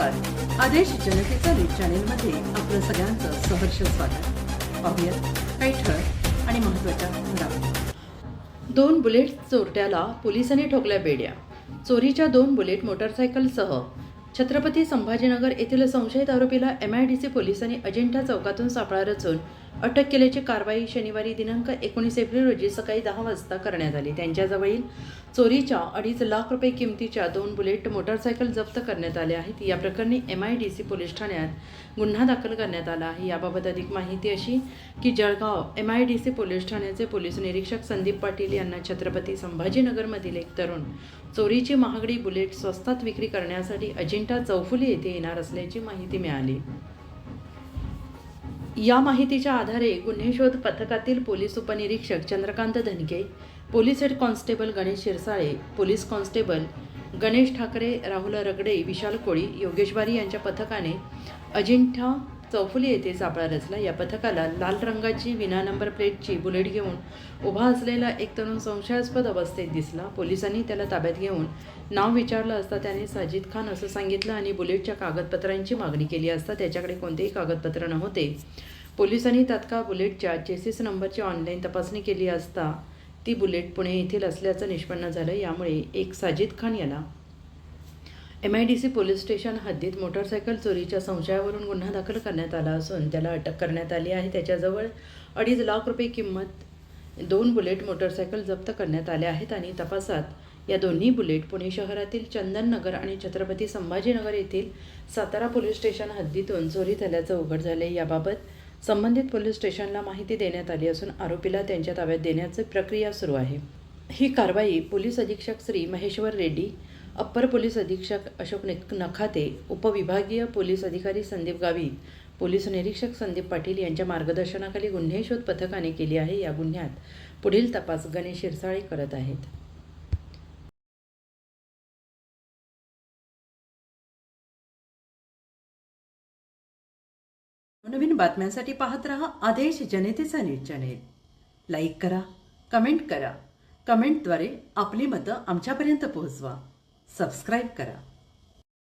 आदेश जनतेचा न्यूज चॅनेलमध्ये आपलं सगळ्यांचं सहर्ष स्वागत. पाहूयात काही ठळक आणि महत्त्वाच्या घडामोडी. दोन बुलेट चोरट्याला पोलिसांनी ठोकल्या बेड्या. चोरीच्या दोन बुलेट मोटरसायकलसह छत्रपती संभाजीनगर येथील संशयित आरोपीला एम आय डी सी पोलिसांनी अजिंठा चौकातून सापळा रचून अटक केल्याची कारवाई शनिवारी दिनांक एकोणीस एप्रिल रोजी सकाळी दहा वाजता करण्यात आली. त्यांच्याजवळील चोरीच्या अडीच लाख रुपये किमतीच्या दोन बुलेट मोटरसायकल जप्त करण्यात आल्या आहेत. या प्रकरणी M I D C police ठाण्यात गुन्हा दाखल करण्यात आला आहे. याबाबत अधिक माहिती अशी की Jalgaon M I D C police ठाण्याचे पोलीस निरीक्षक संदीप पाटील यांना छत्रपती संभाजीनगरमधील एक तरुण चोरीची महागडी बुलेट स्वस्तात विक्री करण्यासाठी अजिंठा चौफुली येथे येणार असल्याची माहिती मिळाली. या माहितीच्या आधारे गुन्हे शोध पथकातील पोलीस उपनिरीक्षक Chandrakant Dhanke police head constable Ganesh Shirsale police constable Ganesh Thakre Rahul Ragde Vishal Koli Yogesh Bari यांच्या पथकाने अजिंठा चौफुली येथे सापळा रचला. या पथकाला लाल रंगाची विना नंबर प्लेटची बुलेट घेऊन उभा असलेला एक तरुण संशयास्पद अवस्थेत दिसला. पोलिसांनी त्याला ताब्यात घेऊन नाव विचारलं असता त्याने साजिद खान असं सांगितलं आणि बुलेटच्या कागदपत्रांची मागणी केली असता त्याच्याकडे कोणतेही कागदपत्र नव्हते. पोलिसांनी तात्काळ बुलेटच्या चेसिस नंबरची ऑनलाईन तपासणी केली असता ती बुलेट पुणे येथील असल्याचं निष्पन्न झालं. यामुळे एक साजिद खान याला M I D C police station हद्दीत मोटरसायकल चोरीच्या संशयावरून गुन्हा दाखल करण्यात आला असून त्याला अटक करण्यात आली आहे. त्याच्याजवळ अडीच लाख रुपये किंमत दोन बुलेट मोटरसायकल जप्त करण्यात आल्या आहेत आणि तपासात या दोन्ही बुलेट पुणे शहरातील चंदननगर आणि छत्रपती संभाजीनगर येथील सातारा पोलीस स्टेशन हद्दीतून चोरी झाल्याचं उघड झाले याबाबत संबंधित पोलीस स्टेशनला माहिती देण्यात आली असून आरोपीला त्यांच्या ताब्यात देण्याची प्रक्रिया सुरू आहे. ही कारवाई पोलीस अधीक्षक श्री महेश्वर रेड्डी अप्पर पोलीस अधीक्षक अशोक नखाते उपविभागीय पोलीस अधिकारी संदीप गावित पोलीस निरीक्षक संदीप पाटील यांच्या मार्गदर्शनाखाली गुन्हे शोध पथकाने केली आहे या गुन्ह्यात. पुढील तपास गणेश शिरसाळे करत आहेत. नवीन बातम्यांसाठी पाहत रहा आदेश जनतेचा न्यूज चॅनेल. लाईक करा कमेंट करा. कमेंटद्वारे आपली मतं आमच्यापर्यंत पोहोचवा. सबस्क्राईब करा.